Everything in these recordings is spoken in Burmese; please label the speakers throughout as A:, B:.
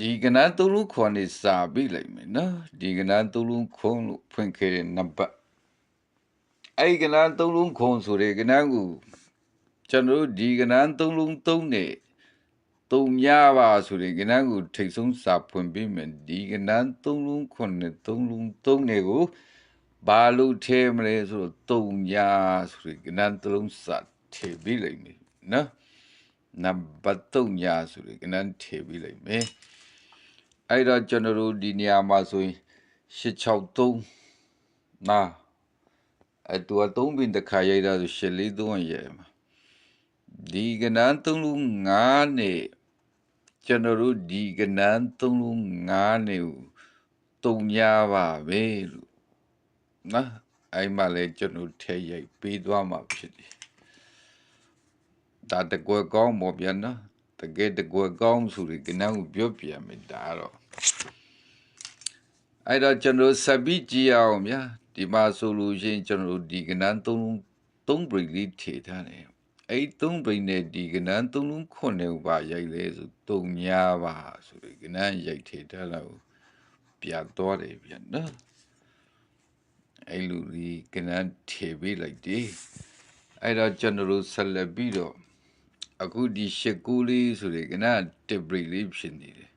A: ဒီကနန်းသုံးလုံးခွန်နေစာပြီးလိုက်မယ်နော်ဒီကနန်းသုံးလုံးခွန်လို့ဖွင့်ခဲ့တဲ့နံပါတ်အဲ့ဒီကနန်းသုံးလုံးခွန်ဆိုတဲ့ကနန်းကိုကျွန်တော်တို့ဒီကနန်းသုံးလုံးသုံးနဲ့သုံးညပါဆိုတဲ့ကနန်းကိုထိတ်ဆုံးစာဖွင့်ပြီးမယ်ဒီကနန်းသုံးလုံးခွန်နဲ့သုံးလုံးသုံးနဲ့ကိုဘာလို့ထဲမလဲဆိုတော့သုံးညဆိုတဲ့ကနန်းသုံးလုံးစာထည့်ပြီးလိုက်မယ်နော်နံပါတ်သုံးညဆိုတဲ့ကနန်းထည့်ပြီးလိုက်မယ် အဲ့တော့ကျွန်တော်တို့ဒီနေရာမှာဆိုရင်863နာအဲ့တူအသုံးပင်တစ်ခါရိုက်တာဆို843ရိုက်မှာဒီကနန်း3လုံး9နဲ့ကျွန်တော်တို့ဒီကနန်း3လုံး9နဲ့ကိုတုံညာပါပဲလို့နော်အဲ့မှလည်းကျွန်တော်ထဲရိုက်ပေးသွားမှာဖြစ်တယ်ဒါတကွယ်ကောင်းပေါ့ဗျာနော်တကယ်တကွယ်ကောင်းဆိုရင်ကနန်းကိုပြောပြမယ်ဒါတော့ အဲ့တော့ကျွန်တော်စပီးကြည့်အောင်ဗျာဒီမှာဆိုလို့ရှိရင်ကျွန်တော်ဒီကနန်းသုံးလုံးသုံးပရိလေးထေထားတယ်အဲ့သုံးပရိနဲ့ဒီကနန်းသုံးလုံးခွနဲ့ဘာရိုက်လဲဆိုတုံညာပါဆိုဒီကနန်းရိုက်ထေထားတော့ပြတ်သွားတယ်ဗျာနော်အဲ့လူဒီကနန်းထေပေးလိုက်တယ်အဲ့တော့ကျွန်တော်ဆက်လက်ပြီးတော့အခုဒီရှစ်ကူးလေးဆိုဒီကနန်းတစ်ပရိလေးဖြစ်နေတယ်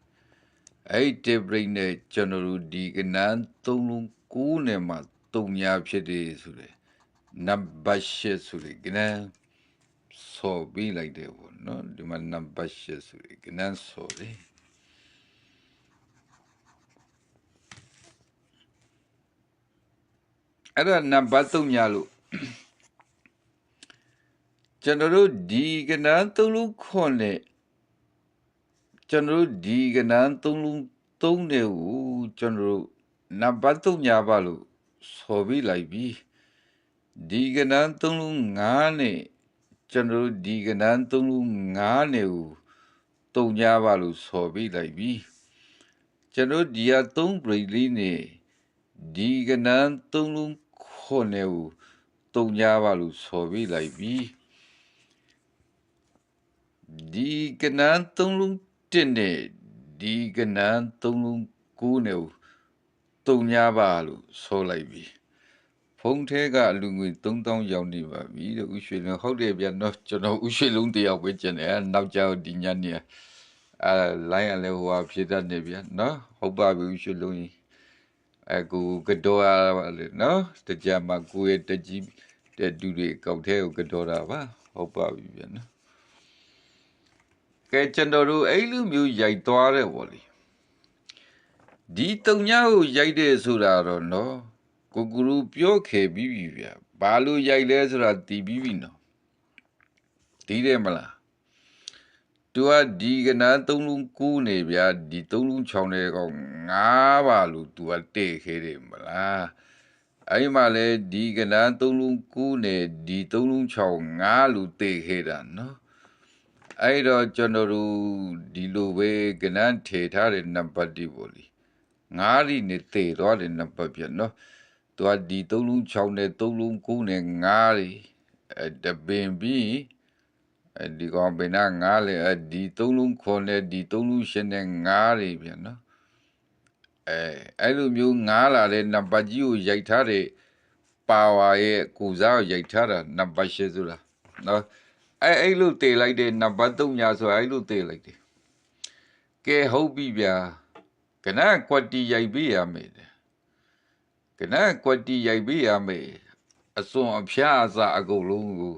A: အဲ့ဒီဘရိတ်နဲ့ကျွန်တော်တို့ဒီကနန်းသုံးလုံးကိုးနဲ့မှတုံညာဖြစ်တယ်ဆိုတယ်နံပါတ်၈ဆိုတဲ့ကနန်းဆော်ပြီးလိုက်တယ်ပေါ့နော်ဒီမှာနံပါတ်၈ဆိုတဲ့ကနန်းဆော်တယ်အဲ့ဒါနံပါတ်၃ညာလို့ကျွန်တော်တို့ဒီကနန်းသုံးလုံးခွန်နဲ့ ကျွန်တော်တို့ဒီကနန်းသုံးလုံးသုံးတယ်ကိုကျွန်တော်တို့နံပါတ်3ညာပါလို့ဆိုပြီးလိုက်ပြီဒီကနန်းသုံးလုံး9နဲ့ကျွန်တော်တို့ဒီကနန်းသုံးလုံး9နဲ့ကိုတုံညာပါလို့ဆိုပြီးလိုက်ပြီကျွန်တော်ဒီဟာ3ဘရိတ်လေးနဲ့ဒီကနန်းသုံးလုံးခွနဲ့ကိုတုံညာပါလို့ဆိုပြီးလိုက်ပြီဒီကနန်းသုံးလုံး တစ်နဲ့ဒီကနန်းသုံးလုံးကိုးနဲ့ကိုတုံညာပါလို့ဆိုလိုက်ပြီဖုန်းထဲကအလူငွေ3000ရောက်နေပါပြီတဲ့ဥရွှေလုံးဟုတ်တယ်ဗျာနော်ကျွန်တော်ဥရွှေလုံးတယောက်ပဲကျင်တယ်နောက်ကြောက်ဒီညနေအဲလိုင်းရလဲဟိုဟာဖြစ်တတ်နေဗျာနော်ဟုတ်ပါပြီဥရွှေလုံးကြီးအကူကတော့ရပါလေနော်တကြမှာကိုရဲ့တကြီးတဲ့ဒူတွေကောက်ထဲကိုကတော့တာပါဟုတ်ပါပြီဗျာနော် ကဲကျွန်တော်တို့အဲ့လိုမျိုးရိုက်သွားတယ်ဗောလေဒီတုံညာကိုရိုက်တယ်ဆိုတာတော့နော်ကိုကူရူပြောခဲ့ပြီးပြီဗျာဘာလို့ရိုက်လဲဆိုတာတည်ပြီးပြီနော်တည်တယ်မလားသူကဒီကနာသုံးလုံးကူးနေဗျာဒီသုံးလုံးချောင်းတဲ့ကောင်ငါးပါလို့သူကတဲ့ခဲ့တယ်မလားအဲ့မှာလေဒီကနာသုံးလုံးကူးနေဒီသုံးလုံးချောင်းငါးလို့တဲ့ခဲ့တာနော် အဲ့တော့ကျွန်တော်တို့ဒီလိုပဲကနန်းထေထားတဲ့နံပါတ်ဒီပေါ့လေငါးရီနဲ့တေတော့တဲ့နံပါတ်ပြနော်သူကဒီသုံးလုံး6နဲ့3လုံး9နဲ့5ရီအဲတပင်ပြီးအဲဒီကောင်ပင်နာ5လေအဲဒီ3လုံး9နဲ့ဒီ3လုံး10နဲ့5ရီပြန်နော်အဲအဲ့လိုမျိုး5လာတဲ့နံပါတ်ကြီးကိုရိုက်ထားတဲ့ပါဝါရဲ့ကိုစားကိုရိုက်ထားတာနံပါတ်10ဆိုတာနော် အဲအဲ့လိုတေလိုက်တဲ့နံပါတ်3ညာဆိုအဲ့လိုတေလိုက်တယ်ကဲဟုတ်ပြီဗျာကနကွက်တီရိုက်ပေးရမယ်ကနကွက်တီရိုက်ပေးရမယ်အစွန်အဖျားအစားအကုန်လုံးကို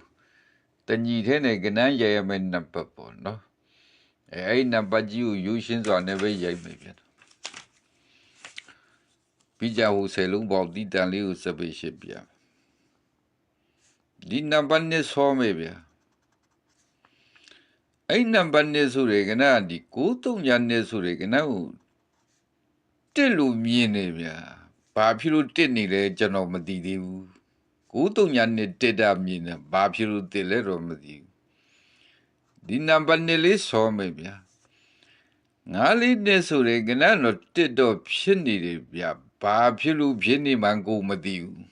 A: တညီထဲနဲ့ကနန်းရိုက်ရမယ်နံပါတ်ပေါ့နော်အဲအဲ့နံပါတ်ကြီးကိုယူရှင်းစွာနဲ့ပဲရိုက်မယ်ဗျာပြီးကြဟိုဆယ်လုံးပေါက်တီတန်လေးကိုစပယ်ရှစ်ပြဒီနံပါတ်နဲ့ဆောမယ်ဗျာ အဲ့နံပါတ်နဲ့ဆိုရယ်ကနဒီ93ညာနဲ့ဆိုရယ်ကနကိုတစ်လို့မြင်နေဗျာဘာဖြစ်လို့တစ်နေလဲကျွန်တော်မသိသေးဘူး93ညာနဲ့တစ်တာမြင်နေဘာဖြစ်လို့တစ်လဲတော့မသိဘူးဒီနံပါတ်နဲ့လေးဆောမယ်ဗျာငါလေးနဲ့ဆိုရယ်ကနတော့တစ်တော့ဖြစ်နေတယ်ဗျာဘာဖြစ်လို့ဖြစ်နေမှန်းကိုမသိဘူး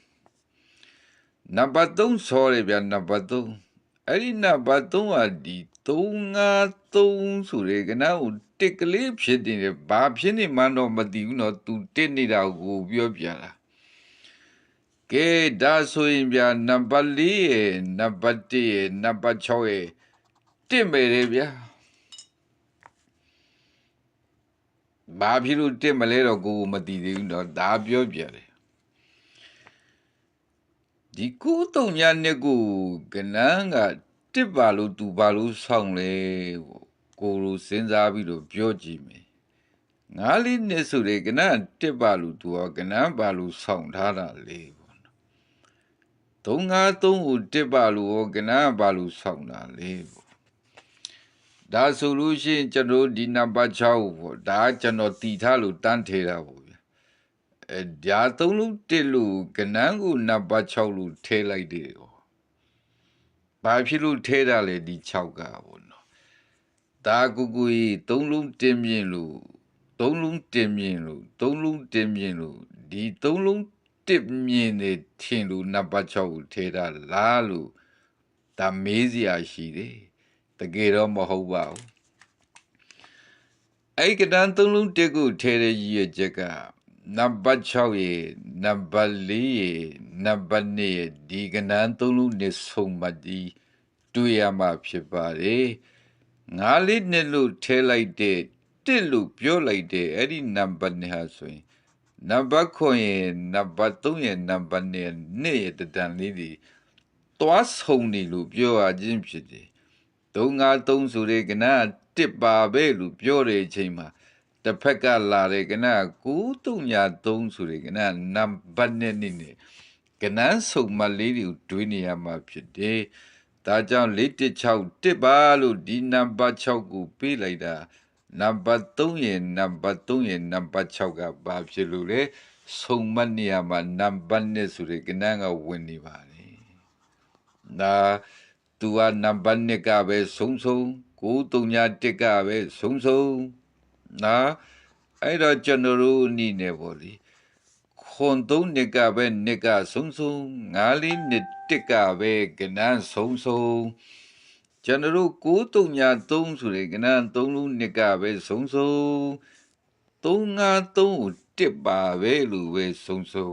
A: နံပါတ်3ဆောရယ်ဗျာနံပါတ်3အဲ့ဒီနံပါတ်3ကဒီ 353ဆိုရဲကနကိုတတစ်ကလေးဖြစ်နေတယ်ဘာဖြစ်နေမှန်းတော့မသိဘူးနော် तू တစ်နေတာကိုပြောပြတာကဲဒါဆိုရင်ဗျာနံပါတ်4ရဲ့နံပါတ်1ရဲ့နံပါတ်6ရဲ့တစ်မယ်လေဗျာဘာဖြစ်လို့တစ်မလဲတော့ကိုကိုမသိသေးဘူးနော်ဒါပြောပြတယ်ဒီကိုတုံညာနဲ့ကိုကနန်းက တစ်ပါလို့သူပါလို့ဆောင်းလဲပေါ့ကိုလိုစဉ်းစားပြီးတော့ပြောကြည့်မယ်ငါးလေးနှစ်ဆိုတဲ့ကနန်းတစ်ပါလို့သူကကနန်းပါလို့ဆောင်းထားတာလေပေါ့နော်သုံးငါးသုံးကိုတစ်ပါလို့ကနန်းပါလို့ဆောင်းတာလေပေါ့ဒါဆိုလို့ရှိရင်ကျွန်တော်ဒီနံပါတ်6ပေါ့ဒါကျွန်တော်တည်ထားလို့တန်းထေတာပေါ့ဗျာအဲဒါသုံးလို့တစ်လို့ကနန်းကိုနံပါတ်6လို့ထဲလိုက်တယ်ဟော ဘာဖြစ်လို့ထဲတာလဲဒီ6ကပေါ့နော်ဒါကူကူကြီးသုံးလုံးတင်းမြင့်လို့သုံးလုံးတင်းမြင့်လို့သုံးလုံးတင်းမြင့်လို့ဒီသုံးလုံးတစ်မြင့်နေထင်လို့နံပါတ်6ကိုထဲတာလားလို့ဒါမေးစရာရှိတယ်တကယ်တော့မဟုတ်ပါဘူးအဲ့ကတန်းသုံးလုံးတက်ကိုထဲတဲ့ရည်ရချက်က နံပါတ်6ရေနံပါတ်4ရေနံပါတ်2ရေဒီကနန်းသုံးလုံးနဲ့ဆုံးမဒီတွေ့ရမှာဖြစ်ပါတယ်ငါးလေးနဲ့လို့ထဲလိုက်တဲ့တစ်လို့ပြောလိုက်တဲ့အဲ့ဒီနံပါတ်2ဟာဆိုရင်နံပါတ်9ရေနံပါတ်3ရေနံပါတ်2ရေနှစ်ရေတန်လေးတွေသွားဆုံးနေလို့ပြောရခြင်းဖြစ်တယ်353ဆိုတဲ့ကနတစ်ပါပဲလို့ပြောတဲ့အချိန်မှာ တစ်ဖက်ကလာတဲ့ကန93ဆိုတဲ့ကနနံပါတ်နဲ့နေနေကနန်းစုံမလေးတွေကိုတွေးနေရမှာဖြစ်တယ်။ဒါကြောင့်416တစ်ပါလို့ဒီနံပါတ်6ကိုပေးလိုက်တာနံပါတ်3ရဲ့နံပါတ်3ရဲ့နံပါတ်6ကဘာဖြစ်လို့လဲစုံမနေရမှာနံပါတ်နဲ့ဆိုတဲ့ကနန်းကဝင်နေပါလေ။ဒါသူကနံပါတ်1ကပဲဆုံဆုံ931ကပဲဆုံဆုံ နော်အဲ့တော့ကျွန်တော်တို့အနေနဲ့ပေါ့လေခွန်သုံးနှစ်ကပဲနှစ်ကဆုံဆုံငါးလေးနှစ်တစ်ကပဲကနန်းဆုံဆုံကျွန်တော်တို့933ဆိုတဲ့ကနန်း3လုံးနှစ်ကပဲဆုံဆုံ353ကိုတစ်ပါပဲလို့ပဲဆုံဆုံ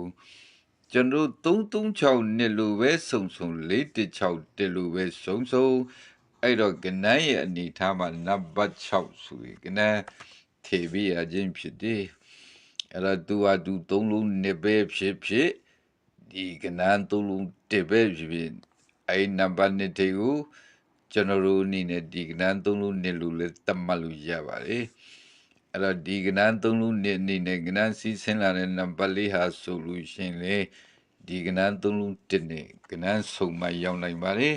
A: ကျွန်တော်336နှစ်လို့ပဲစုံစုံ416တက်လို့ပဲစုံစုံအဲ့တော့ကနန်းရဲ့အနေထားမှာနံပါတ်6ဆိုရင်ကနန်း ထေပြရခြင်းဖြစ်တယ်အဲ့တော့သူဟာသူသုံးလုံးနှစ်ပဲဖြစ်ဖြစ်ဒီကနန်းသုံးလုံးတစ်ပဲဖြစ်ဖြစ်အဲ့နံပါတ်1တေကိုကျွန်တော်တို့အနေနဲ့ဒီကနန်းသုံးလုံးနှစ်လို့လည်းတတ်မှတ်လို့ရပါတယ်အဲ့တော့ဒီကနန်းသုံးလုံးနှစ်အနေနဲ့ကနန်းစီးဆင်းလာတဲ့နံပါတ်လေးဟာဆိုလို့ရှင်လေဒီကနန်းသုံးလုံးတစ်နဲ့ကနန်းဆုံမရောက်နိုင်ပါတယ်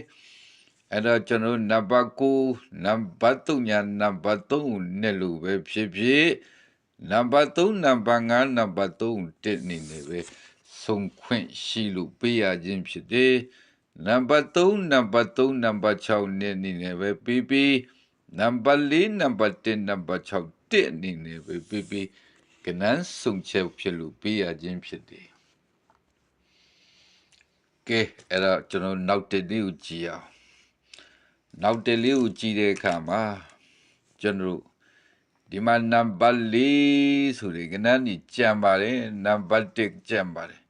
A: အဲ့တော့ကျွန်တော်နံပါတ်9နံပါတ်3ညာနံပါတ်3နဲ့လို့ပဲဖြစ်ဖြစ်နံပါတ်3နံပါတ်5နံပါတ်3တစ်နေနေပဲဆုံခွင့်ရှိလို့ပေးရခြင်းဖြစ်တယ်နံပါတ်3နံပါတ်3နံပါတ်6နဲ့နေနေပဲပြီးပြီးနံပါတ်4နံပါတ်1နံပါတ်6တစ်အနေနဲ့ပဲပြီးပြီးကနန်းဆုံချက်ဖြစ်လို့ပေးရခြင်းဖြစ်တယ်ကဲအဲ့တော့ကျွန်တော်နောက်တစ်လေးကိုကြည့်အောင် နောက်တစ်လေးကိုကြည့်တဲ့အခါမှာကျွန်တော်ဒီမှာနံပါတ်၄ဆိုတဲ့ကဏ္ဍนี่ကြံပါတယ်နံပါတ်1ကြံပါတယ်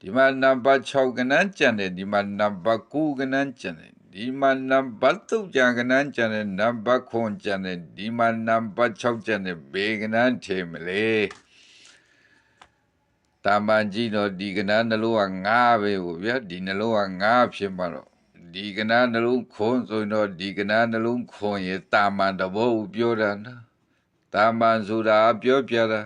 A: ဒီမှာနံပါတ်6ကဏ္ဍကြံတယ်ဒီမှာနံပါတ်9ကဏ္ဍကြံတယ်ဒီမှာနံပါတ်3ကြံကဏ္ဍကြံတယ်နံပါတ်9ကြံတယ်ဒီမှာနံပါတ်6ကြံတယ်ဘေကဏ္ဍထေမလဲတာမန်ကြီးတော့ဒီကဏ္ဍနှလုံးက9ပဲပေါ့ဗျာဒီနှလုံးက9ဖြစ်မှာတော့ ဒီကဏ္ဍနှလုံးခွန်ဆိုရင်တော့ဒီကဏ္ဍနှလုံးခွန်ရဲ့တာမန်တဘောကိုပြောတာနော်တာမန်ဆိုတာပြောပြတာ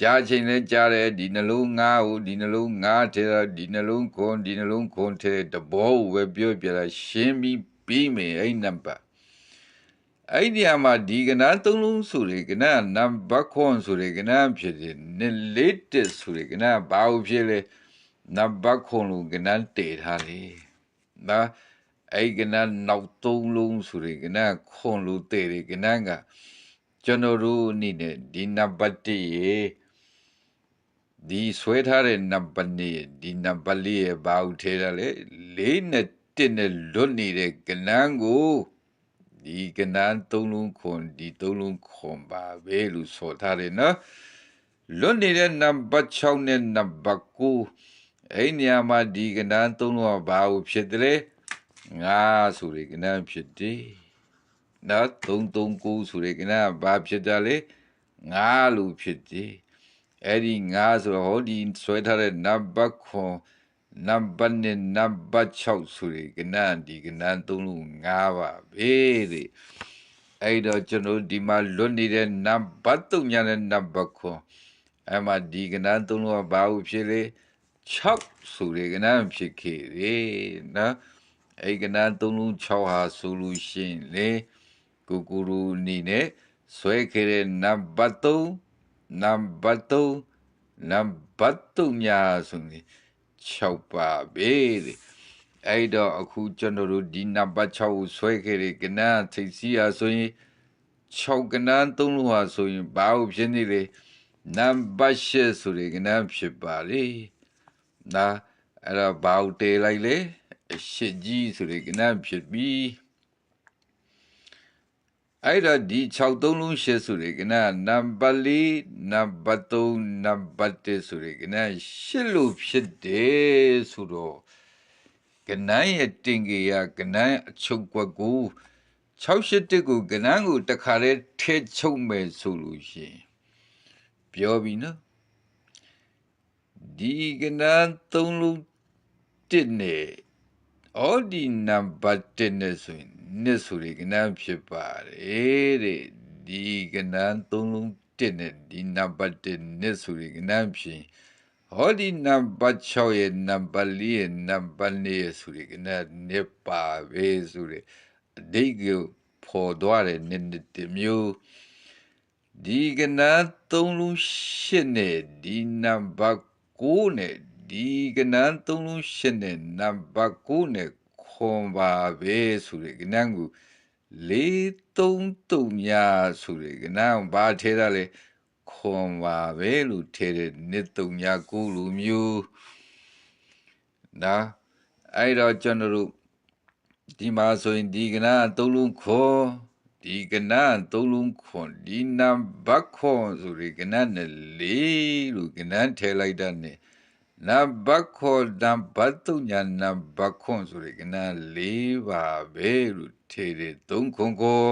A: ကြားချိန်လဲကြားတယ်ဒီနှလုံးငါးကိုဒီနှလုံးငါးထဲတာဒီနှလုံးခွန်ဒီနှလုံးခွန်ထဲတဘောကိုပဲပြောပြတာရှင်းပြီးပြီးမယ်အဲ့နံပါတ်အဲ့ဒီအမှာဒီကနာသုံးလုံးဆိုရကနာနံပါတ်ခွန်ဆိုရကနာဖြစ်တယ်နလေးတက်ဆိုရကနာဘာလို့ဖြစ်လဲနံပါတ်ခွန်လို့ကနာတည်ထားလေ ဒါအဲ့ကနာနောက်သုံးလုံးဆိုရကနာခွန်လို့တည်တယ်ကနာကကျွန်တော်တို့အနေနဲ့ဒီနံပါတ်1ရေဒီဆွဲထားတဲ့နံပါတ်2ရေဒီနံပါတ်4ရေဘာဦးထဲတာလဲ၄နဲ့1နဲ့လွတ်နေတဲ့ကနန်းကိုဒီကနန်းသုံးလုံးခွန်ဒီသုံးလုံးခွန်ပါပဲလို့ဆိုထားတယ်နော်လွတ်နေတဲ့နံပါတ်6နဲ့နံပါတ်9 အဲ့နေရာမှာဒီကနန်းသုံးလုံးကဘာလို့ဖြစ်တယ်လဲငါဆိုရကနန်းဖြစ်တယ်နော်339ဆိုရကနန်းဘာဖြစ်တယ်လဲငါလို့ဖြစ်တယ်အဲ့ဒီငါဆိုတော့ဟောဒီဆွဲထားတဲ့နံပါတ်ခွန်နံပါတ်နဲ့နံပါတ်6ဆိုရကနန်းဒီကနန်းသုံးလုံးငါပါပဲတဲ့အဲ့တော့ကျွန်တော်ဒီမှာလွတ်နေတဲ့နံပါတ်3ညာနဲ့နံပါတ်ခွန်အဲ့မှာဒီကနန်းသုံးလုံးကဘာလို့ဖြစ်လဲ 6ဆိုရကနန်းဖြစ်ခဲ့တယ်နော်အဲ့ကနန်းသုံးလုံး6ဟာဆိုလို့ရှိရင်လေကိုကိုရူအနေနဲ့ဆွဲခဲ့တဲ့နံပါတ်3နံပါတ်3နံပါတ်3ညာဆိုရင်6ပါပဲတဲ့အဲ့တော့အခုကျွန်တော်တို့ဒီနံပါတ်6ကိုဆွဲခဲ့တဲ့ကနန်းထိပ်စီးဟာဆိုရင်6ကနန်း3လုံးဟာဆိုရင်ဘာလို့ဖြစ်နေလဲနံပါတ်8ဆိုတဲ့ကနန်းဖြစ်ပါလေ နာအဲ့တော့ဘာလို့တေးလိုက်လဲအရှိကြီးဆိုတဲ့ကနန်းဖြစ်ပြီးအဲ့တော့ဒီ6သုံးလုံးရှစ်ဆိုတဲ့ကနနံပါတ်4နံပါတ်3နံပါတ်1ဆိုတဲ့ကနရှစ်လို့ဖြစ်တယ်ဆိုတော့ကနန်းရဲ့တင်ကြီးရကနန်းအချုပ်ကွက်ကို681ကိုကနန်းကိုတခါတည်းထဲချုပ်မယ်ဆိုလို့ရှိရင်ပြောပြီနော် ဒီကနန်းသုံးလုံးတစ်နဲ့အော်ဒီနံပါတ်1နဲ့ဆိုရင်နှစ်ဆိုရကနန်းဖြစ်ပါတယ်တဲ့ဒီကနန်းသုံးလုံးတစ်နဲ့ဒီနံပါတ်1နှစ်ဆိုရကနန်းဖြစ်ဟောဒီနံပါတ်6ရဲ့နံပါတ်4ရဲ့နံပါတ်2ရဲ့ဆိုရကနန်းနှစ်ပါပဲဆိုရအဓိကပေါ်သွားတဲ့နှစ်နှစ်တစ်မျိုးဒီကနန်းသုံးလုံးရှစ်နဲ့ဒီနံပါတ် 9နဲ့ဒီကနန်းသုံးလုံးရှစ်နဲ့နံပါတ်9နဲ့ခွန်ပါပဲဆိုရကနန်းကိုလေးသုံးတုံညာဆိုရကနန်းဘာထဲတာလဲခွန်ပါပဲလို့ထဲတဲ့နှစ်တုံညာကိုလူမျိုးနာအဲ့တော့ကျွန်တော်တို့ဒီမှာဆိုရင်ဒီကနန်းသုံးလုံးခွန် ဒီကနန်းသုံးလုံးခွန်ဒီနံပါတ်ခွန်ဆိုရကနန်းနဲ့လေးလို့ကနန်းထဲလိုက်တာနဲ့နံပါတ်ခေါ်နံပါတ်သုံးညာနံပါတ်ခွန်ဆိုရကန၄ပါပဲလို့ထေတယ်သုံးခွန်ကို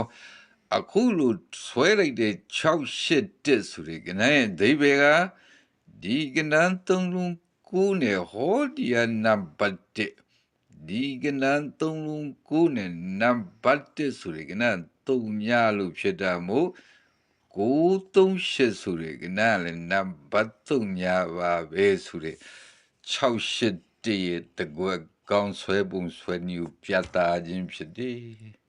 A: အခုလို့ဆွဲလိုက်တဲ့681ဆိုရကနရဲ့ဒိဗေကဒီကနန်းသုံးလုံးကိုနဲ့ဟောဒီယနံပါတ်ဒီကနန်းသုံးလုံးကိုနဲ့နံပါတ်ဆိုရကန သုံးညာလို့ဖြစ်တာမို့938ဆိုရယ်ကနာလည်းနံပါတ်3ညာပါပဲဆိုရယ်68ရဲ့တကွက်ကောင်းဆွဲပုံဆွဲနည်းပြတာခြင်းဖြစ်တယ်